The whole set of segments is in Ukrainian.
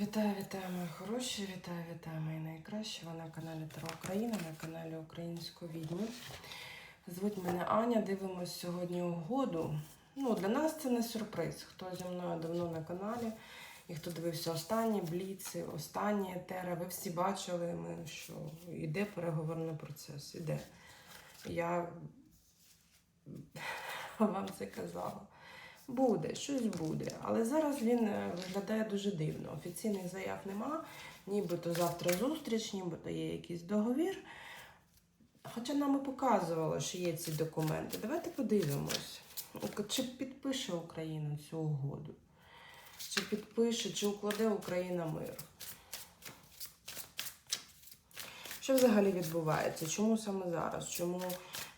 Вітаю, вітаю, мої хороші, вітаю, вітаю, мої найкращі. Ви на каналі Таро Україна, на каналі Українську відьму. Звуть мене Аня. Дивимось сьогодні угоду. Ну, для нас це не сюрприз. Хто зі мною давно на каналі, і хто дивився останні бліци, останні етери, ви всі бачили, ми, що йде переговорний процес. Іде. Я вам це казала. Буде, щось буде. Але зараз він е, виглядає дуже дивно. Офіційних заяв нема, нібито завтра зустріч, нібито є якийсь договір. Хоча нам і показувало, що є ці документи. Давайте подивимось, чи підпише Україна цю угоду, чи підпише, чи укладе Україна мир. Що взагалі відбувається? Чому саме зараз? Чому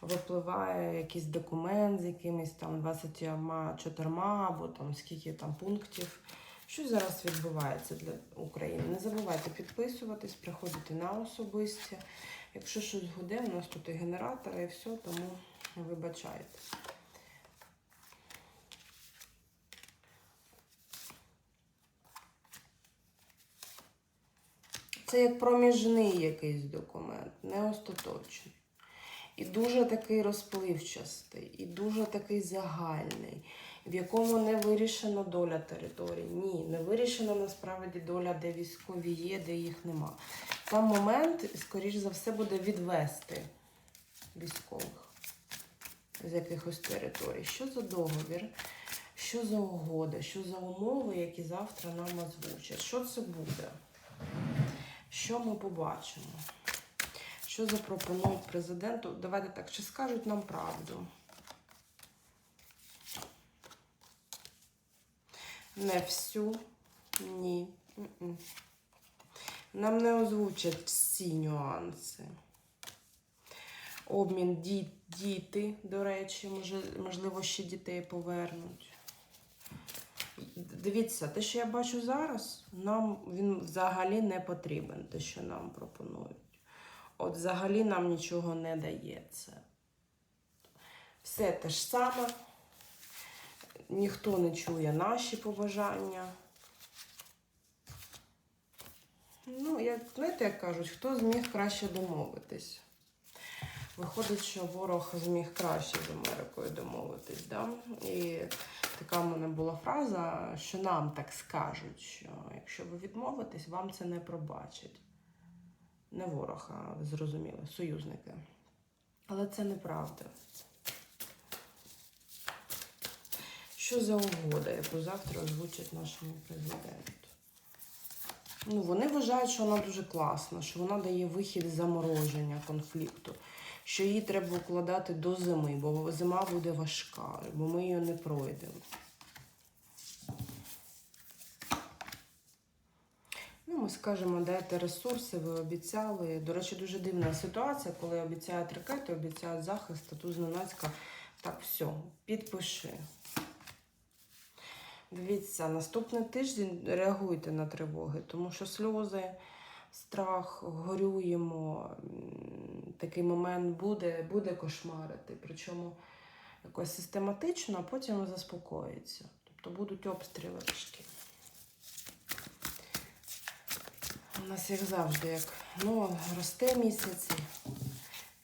випливає якийсь документ з якимись там 24 або там скільки там пунктів? Що зараз відбувається для України? Не забувайте підписуватись, приходити на особисті. Якщо щось гуде, у нас тут і генератори, і все, тому вибачайте. Це як проміжний якийсь документ, не остаточний. І дуже такий розпливчастий, і дуже такий загальний, в якому не вирішена доля територій. Ні, не вирішена насправді доля, де військові є, де їх нема. Там момент, скоріш за все, буде відвести військових з якихось територій. Що за договір? Що за угода, що за умови, які завтра нам озвучать? Що це буде? Що ми побачимо? Що запропонують президенту? Давайте так, чи скажуть нам правду? Не всю, ні. Нам не озвучать всі нюанси. Обмін ді- діти, до речі, можливо, ще дітей повернуть. Дивіться, те, що я бачу зараз, нам він взагалі не потрібен, те, що нам пропонують. От взагалі нам нічого не дається. Все те ж саме. Ніхто не чує наші побажання. Ну, як, знаєте, як кажуть, хто зміг краще домовитись? Виходить, що ворог зміг краще з Америкою домовитись. Да? І така в мене була фраза, що нам так скажуть, що якщо ви відмовитесь, вам це не пробачать. Не ворог, а ви зрозуміли, союзники. Але це неправда. Що за угода, яку завтра озвучать нашому президенту? Ну, вони вважають, що вона дуже класна, що вона дає вихід замороження конфлікту, що її треба укладати до зими, бо зима буде важка, бо ми її не пройдемо. Скажемо, дайте ресурси, ви обіцяли. До речі, дуже дивна ситуація, коли обіцяють ракети, обіцяють захист, а тут зненацька так, все, підпиши. Дивіться, наступний тиждень реагуйте на тривоги, тому що сльози, страх, горюємо. Такий момент буде, буде кошмарити. Причому якось систематично, а потім заспокоїться. Тобто будуть обстріли важкі. У нас, як завжди, як ну, росте місяць,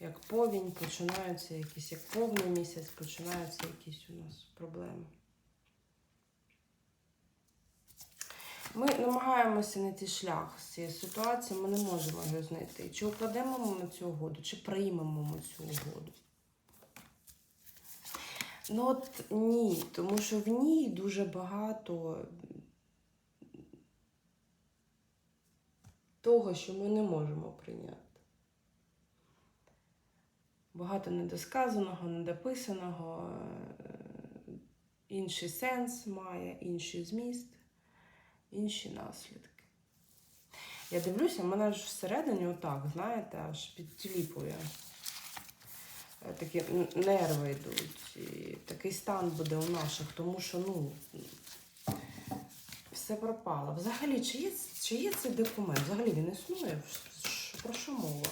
як повінь, починаються якісь, як повний місяць, починаються якісь у нас проблеми. Ми намагаємося знайти шлях з цієї ситуації, ми не можемо його знайти. Чи укладемо ми цю угоду, чи приймемо ми цю угоду. Ну от ні, тому що в ній дуже багато того, що ми не можемо прийняти. Багато недосказаного, недописаного, е, інший сенс має, інший зміст, інші наслідки. Я дивлюся, мене ж всередині отак, знаєте, аж підтіліпує. Е, Такі нерви йдуть. І такий стан буде у наших, тому що, ну, все пропало. Взагалі, чи є, чи є цей документ? Взагалі він існує? Про що мова?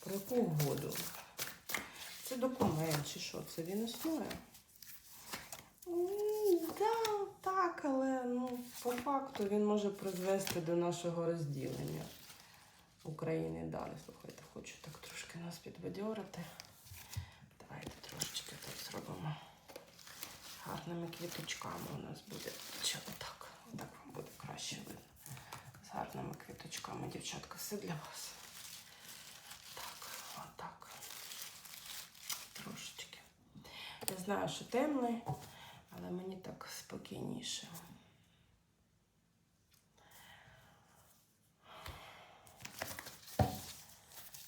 Про яку угоду? Це документ чи що? Це він існує? Да, так, але ну, по факту він може призвести до нашого розділення України далі. Слухайте, хочу так трошки нас підбадьорити. Давайте трошечки так зробимо. Гарними квіточками у нас буде. Чи отак? Отак вам буде краще видно. З гарними квіточками. Дівчатка, все для вас. Так, отак. Трошечки. Я знаю, що темний, але мені так спокійніше.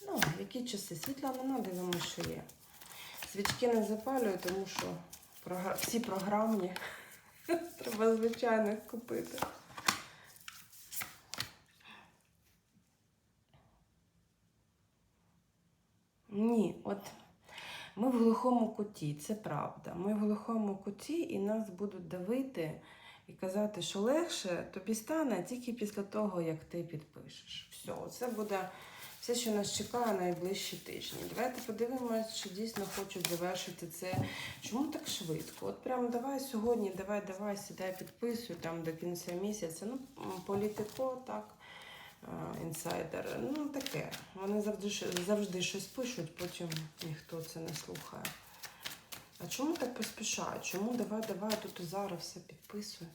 Ну, які часи? Світла нема, дивимося, що є. Свічки не запалюю, тому що всі програмні треба звичайних купити. Ні, от ми в глухому куті, це правда. Ми в глухому куті і нас будуть давити і казати, що легше тобі стане тільки після того, як ти підпишеш. Все, це буде все, що нас чекає найближчі тижні. Давайте подивимося, чи дійсно хочуть завершити це. Чому так швидко? От прямо давай сьогодні, давай, давай, сідай, підписуй там до кінця місяця. Ну, політико, так. Інсайдер, ну таке. Вони завжди, завжди щось пишуть, потім ніхто це не слухає. А чому так поспішають? Чому давай, давай тут і зараз все підписуй?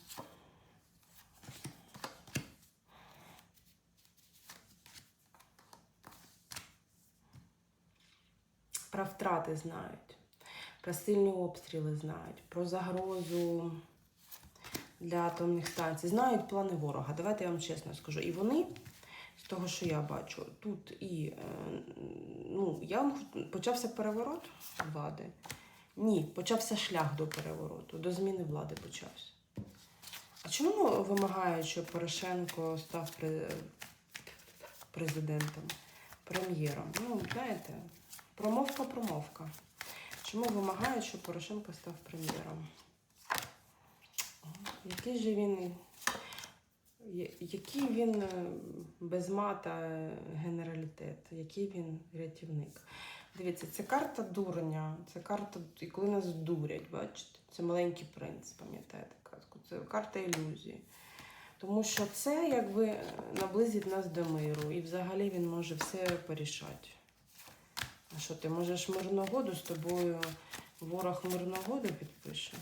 Про втрати знають, про сильні обстріли знають, про загрозу для атомних станцій. Знають плани ворога. Давайте я вам чесно скажу. І вони, з того, що я бачу, тут і е, ну, я вам почався переворот влади. Ні, почався шлях до перевороту, до зміни влади почався. А чому вимагають, щоб Порошенко став президентом, прем'єром? Ну, знаєте, промовка, промовка. Чому вимагають, щоб Порошенко став прем'єром? Який же він. Який він е, без мата е, генералітет, який він рятівник. Дивіться, це карта дурня, це карта, і коли нас дурять, бачите? Це маленький принц, пам'ятаєте казку? Це карта ілюзії. Тому що це якби наблизить нас до миру, і взагалі він може все порішати. А що ти можеш мирну угоду з тобою ворог мирну угоду підпише?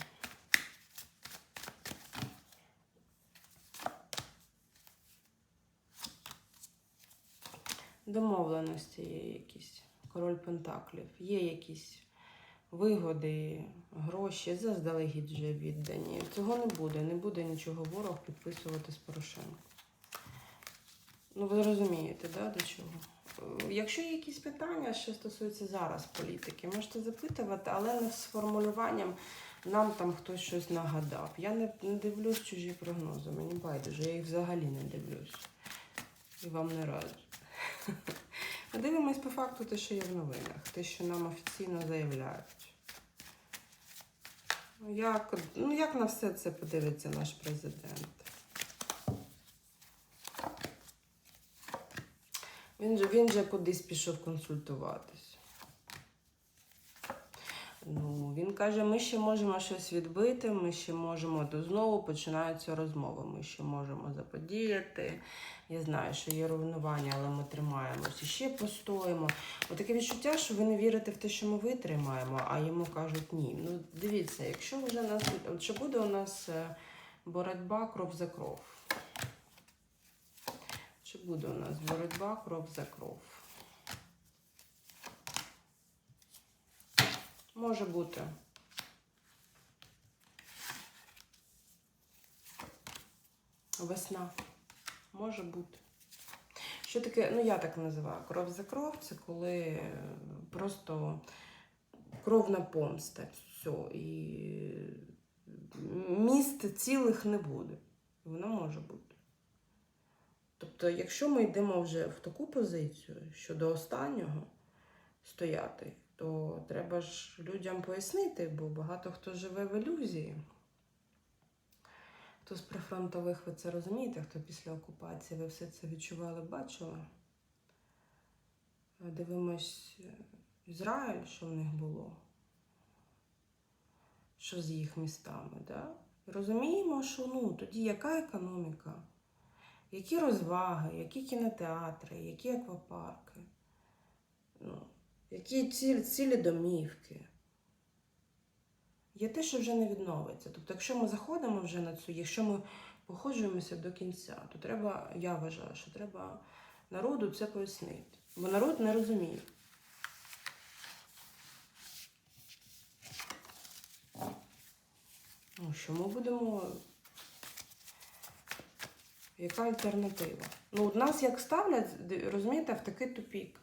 Домовленості є якісь. Король Пентаклів. Є якісь вигоди, гроші, заздалегідь вже віддані. Цього не буде. Не буде нічого ворог підписувати з Порошенко. Ну, ви розумієте, да, до чого? Е, Якщо є якісь питання, що стосуються зараз політики, можете запитувати, але не з формулюванням нам там хтось щось нагадав. Я не, дивлюсь чужі прогнози, мені байдуже, я їх взагалі не дивлюсь. І вам не раджу. Дивимось по факту те, що є в новинах, те, що нам офіційно заявляють. Ну, Як, ну, як на все це подивиться наш президент? Він же, він же кудись пішов консультуватись. Ну, він каже, ми ще можемо щось відбити, ми ще можемо, то знову починаються розмови. Ми ще можемо заподіяти. Я знаю, що є руйнування, але ми тримаємось і ще постоїмо. Отаке відчуття, що ви не вірите в те, що ми витримаємо, а йому кажуть ні. Ну, дивіться, якщо вже нас. От чи буде у нас е, боротьба кров за кров? Чи буде у нас боротьба кров за кров? Може бути. Весна. Може бути. Що таке, ну я так називаю кров за кров, це коли е, просто кровна помста. Все. І міст цілих не буде. Воно може бути. Тобто, якщо ми йдемо вже в таку позицію, що до останнього стояти, то треба ж людям пояснити, бо багато хто живе в ілюзії. Хто з прифронтових ви це розумієте, хто після окупації ви все це відчували, бачили. Дивимось е, Ізраїль, що в них було. Що з їх містами, да? Розуміємо, що ну, тоді яка економіка, які розваги, які кінотеатри, які аквапарки, ну, які цілі, цілі домівки. Є те, що вже не відновиться. Тобто, якщо ми заходимо вже на цю, якщо ми походжуємося до кінця, то треба, я вважаю, що треба народу це пояснити. Бо народ не розуміє. Ну, що ми будемо. Яка альтернатива? Ну, от нас як ставлять, розумієте, в такий тупік.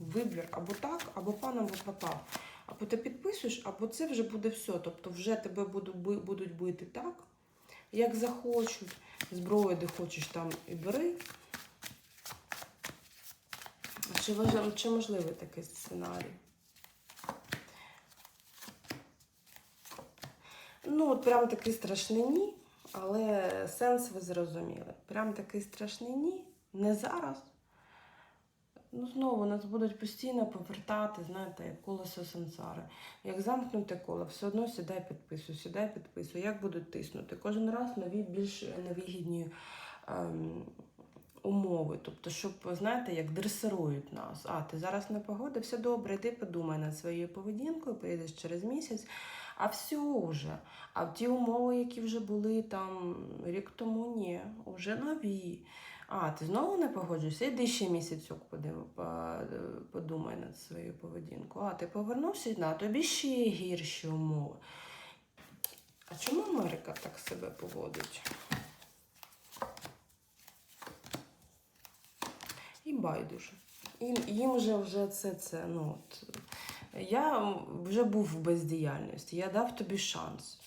Вибір або так, або пан, або пропав. Або ти підписуєш, або це вже буде все. Тобто вже тебе будуть бити так, як захочуть. Зброю, де хочеш, там і бери. Чи, чи можливий такий сценарій? Ну, от прям такий страшний ні, але сенс ви зрозуміли. Прям такий страшний ні, не зараз. Ну, знову нас будуть постійно повертати, знаєте, як колесо сансари. Як замкнуте коло, все одно сідай підписуй, сідай підписуй. Як будуть тиснути? Кожен раз нові більш невигідні ем, умови. Тобто, щоб, знаєте, як дресирують нас. А, ти зараз не погодився, добре, йди подумай над своєю поведінкою, приїдеш через місяць. А все вже. А ті умови, які вже були там рік тому, ні, вже нові. А, ти знову не погоджуєшся? Іди ще місяцьок подив- подумай над своєю поведінкою. А ти повернувся, на тобі ще гірші умови. А чому Америка так себе поводить? І байдуже. Їм, їм же вже це, це, ну, от, я вже був в бездіяльності, я дав тобі шанс.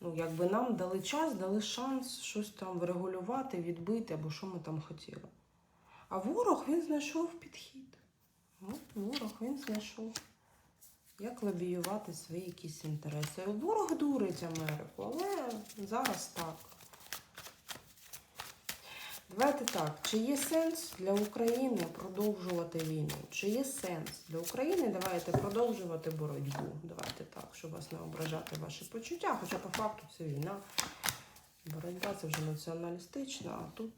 Ну, якби нам дали час, дали шанс щось там врегулювати, відбити або що ми там хотіли. А ворог він знайшов підхід. От ворог він знайшов, як лобіювати свої якісь інтереси. Ворог дурить Америку, але зараз так. Давайте так, чи є сенс для України продовжувати війну? Чи є сенс для України? Давайте продовжувати боротьбу. Давайте так, щоб вас не ображати ваші почуття, хоча по факту це війна. Боротьба це вже націоналістична, а тут.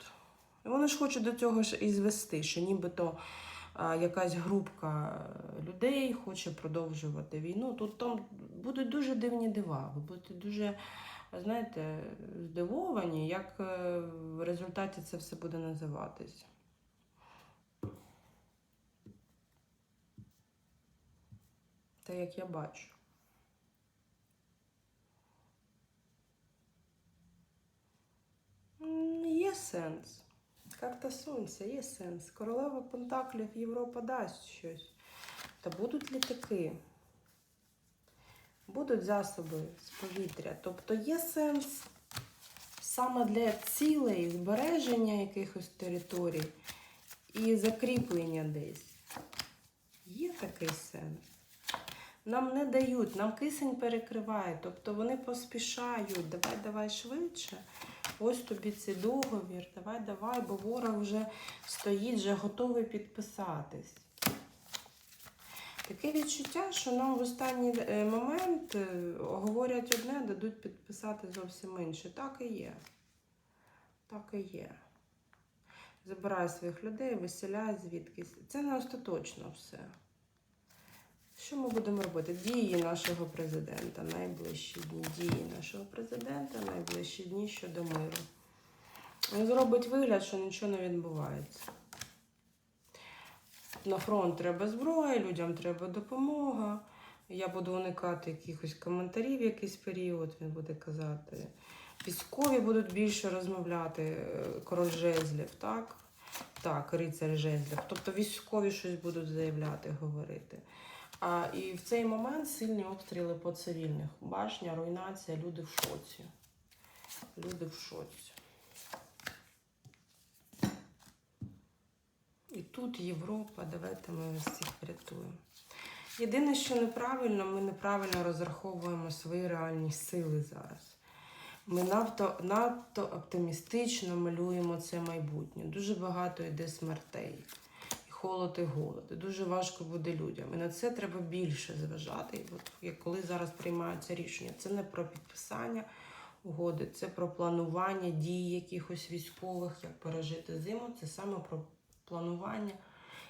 Вони ж хочуть до цього ж і звести, що нібито якась групка людей хоче продовжувати війну. Тут там будуть дуже дивні дива. Ви будете дуже знаєте, здивовані, як е, в результаті це все буде називатись. Те, як я бачу. Є сенс. Карта сонця, є сенс. Королева Пентаклів Європа дасть щось. Та будуть літаки будуть засоби з повітря. Тобто є сенс саме для цілей збереження якихось територій і закріплення десь. Є такий сенс. Нам не дають, нам кисень перекриває, тобто вони поспішають. Давай, давай швидше. Ось тобі цей договір, давай, давай, бо ворог вже стоїть, вже готовий підписатись. Таке відчуття, що нам в останній е, момент е, говорять одне, дадуть підписати зовсім інше. Так і є. Так і є. Забирай своїх людей, виселяй звідкись. Це не остаточно все. Що ми будемо робити? Дії нашого президента, найближчі дні. Дії нашого президента, найближчі дні щодо миру. Він зробить вигляд, що нічого не відбувається. На фронт треба зброя, людям треба допомога. Я буду уникати якихось коментарів якийсь період, він буде казати. Військові будуть більше розмовляти, е, король жезлів, так? Так, рицар жезлів. Тобто військові щось будуть заявляти, говорити. А і в цей момент сильні обстріли по цивільних. Башня, руйнація, люди в шоці. Люди в шоці. І тут Європа, давайте ми всіх врятуємо. Єдине, що неправильно, ми неправильно розраховуємо свої реальні сили зараз. Ми надто, надто оптимістично малюємо це майбутнє. Дуже багато йде смертей, холод, і голод. Дуже важко буде людям. І на це треба більше зважати. От як коли зараз приймаються рішення, це не про підписання угоди. Це про планування дій якихось військових, як пережити зиму. Це саме про планування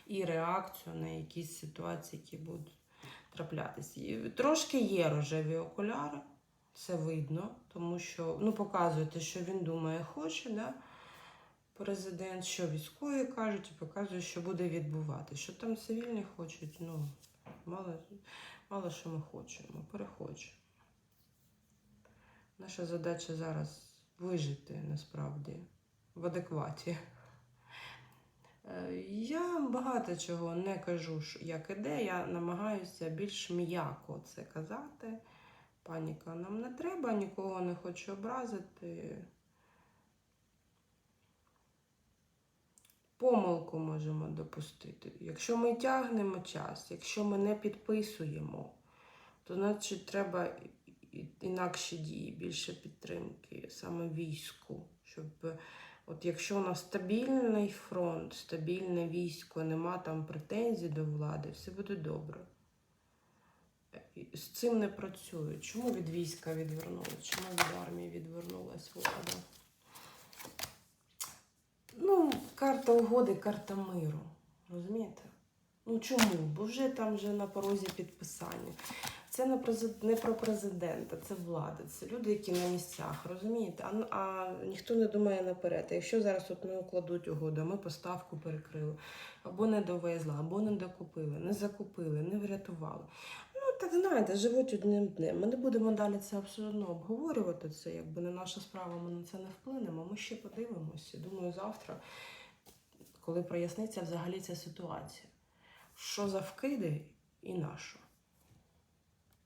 і реакцію на якісь ситуації, які будуть траплятися. І трошки є рожеві окуляри, це видно, тому що ну, показуєте, що він думає, хоче, да? Президент, що військові кажуть, і показує, що буде відбувати. Що там цивільні хочуть, ну, мало, мало що ми хочемо, перехочемо. Наша задача зараз вижити насправді в адекваті. Е, Я багато чого не кажу, як іде. Я намагаюся більш м'яко це казати. Паніка нам не треба, нікого не хочу образити. Помилку можемо допустити. Якщо ми тягнемо час, якщо ми не підписуємо, то значить треба інакші дії, більше підтримки саме війську. Щоб от якщо у нас стабільний фронт, стабільне військо, нема там претензій до влади, все буде добре. З цим не працюють. Чому від війська відвернули? Чому від армії відвернулась влада? Ну, карта угоди, карта миру. Розумієте? Ну чому? Бо вже там вже на порозі підписання. Це не, про президента, це влада, це люди, які на місцях, розумієте? А, а ніхто не думає наперед. А якщо зараз от не укладуть угоду, ми поставку перекрили, або не довезли, або не докупили, не закупили, не врятували. Так знаєте, живуть одним днем. Ми не будемо далі це абсолютно обговорювати. Це якби не наша справа, ми на це не вплинемо. Ми ще подивимося. Думаю, завтра, коли проясниться взагалі ця ситуація. Що за вкиди і на що?